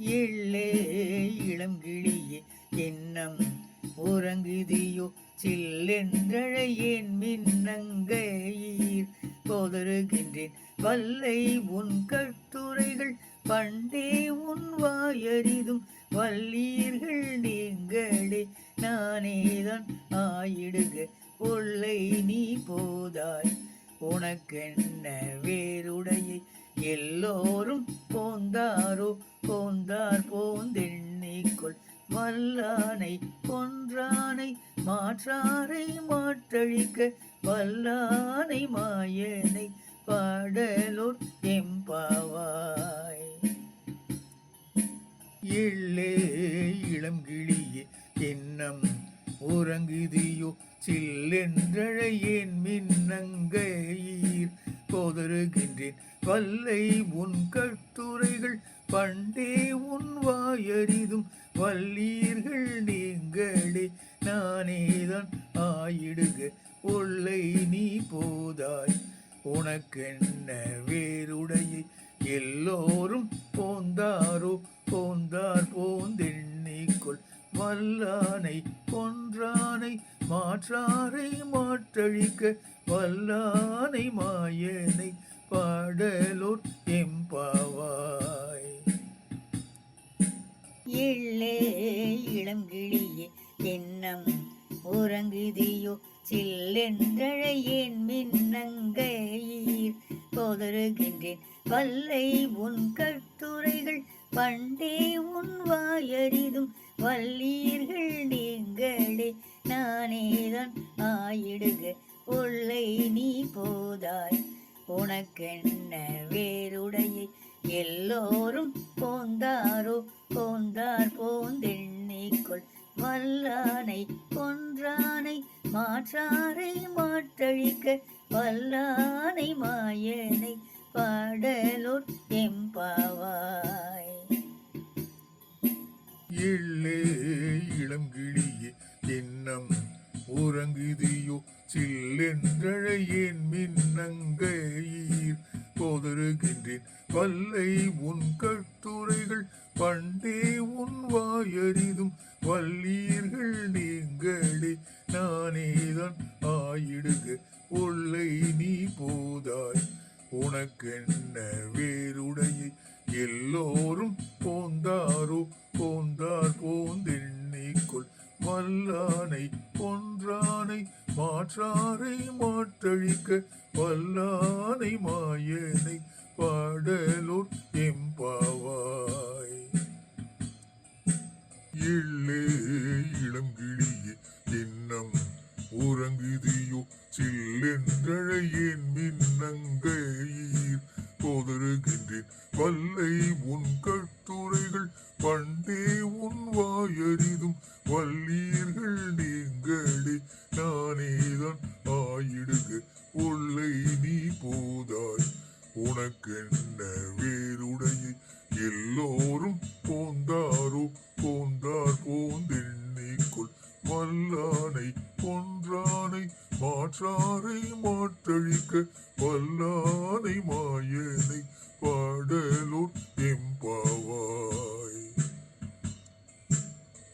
எள்ளே இளம் கிளியே என்னம் உறங்குதியோ சில்லென்றழையேன் மின்னங்கையீர். போதருகின்றேன் வல்லை உன் கட்டுரைகள் பண்டே உன் வாயறிதும் வல்லீர்கள் நீங்களே நானேதான் ஆயிடுக ஒல்லை நீ போதாய். உனக்கென்ன வேறுடைய? எல்லோரும் போ மாற்றாரை மாற்றழிக்க? வல்லானை மாயனை பாடலோர் எம்பாவாய். எள்ளே இளம் கிளியே என்னம் உறங்குதியோ சில்லென்றழையேன் மின்னங்கையீர். போதருகின்றேன் வல்லை உன் கட்டுரைகள் பண்டே உன் வாயறிதும். வல்லீர்கள் நீங்களே நானேதான் ஆயிடுக. ஒல்லை நீ போதாய் உனக்கென்ன வேறுடையை கொன்றானை கொன்றானை மாற்றாரை மாற்றழிக்க வல்லானை மாயனை பாடலோர் எம்பாவாய். எள்ளே இளம் கிளியே என்னம் உறங்குதியோ சில்லென்றழையேன் மின்னங்கை. போதருகின்றேன் வல்லை உன் கட்டுரைகள் பண்டே உன் வாயறிதும் வல்லீர்கள் நீங்களே. நானேதான் ஆயிடுக உள்ளை நீ போதாய். உனக்கென்ன வேறுடைய எல்லோரும் போந்தாரோ? போந்தார் போந்தெண்ணிக்கொள் வல்லானை கொன்றானை மாற்றாரை மாற்றழிக்க வல்லானை மாயனை பாடலோர் எம்பாவாய். எள்ளே இளம் கிளியே என்னம் உறங்குதியோ சில்லென்றழையேன் மின்னங்கையீர். போதருகின்றேன் வல்லை உன் கட்டுரைகள் பண்டே உன் வாயறிதும் வல்லீர்கள் நீ நானேதான் ஆயிடுக ஒல்லை நீ போதாய். உனக்கென்ன வேறுடைய? எல்லோரும் போந்தாரோ? போந்தார் போந்தெண்ணிக்குள். வல்லானை கொன்றானை மாற்றாரை மாற்றழிக்க. வல்லானை மாயனை பாடலோர் போதருகின்றேன் வல்லை உன் கட்டுரைகள் பண்டே உன் வாயறிதும் வல்லீர்கள் நீங்களே. நானேதான் ஆயிடுக உள்ளை நீ போதாய். உனக்கென்ன வேறுடைய? எல்லோரும் போந்தாரோ? போந்தார் போந்தெண்ணிக்குள் வல்லானை கொன்றானை மாற்றாரை மாற்றழிக்க வல்லானை மாயனை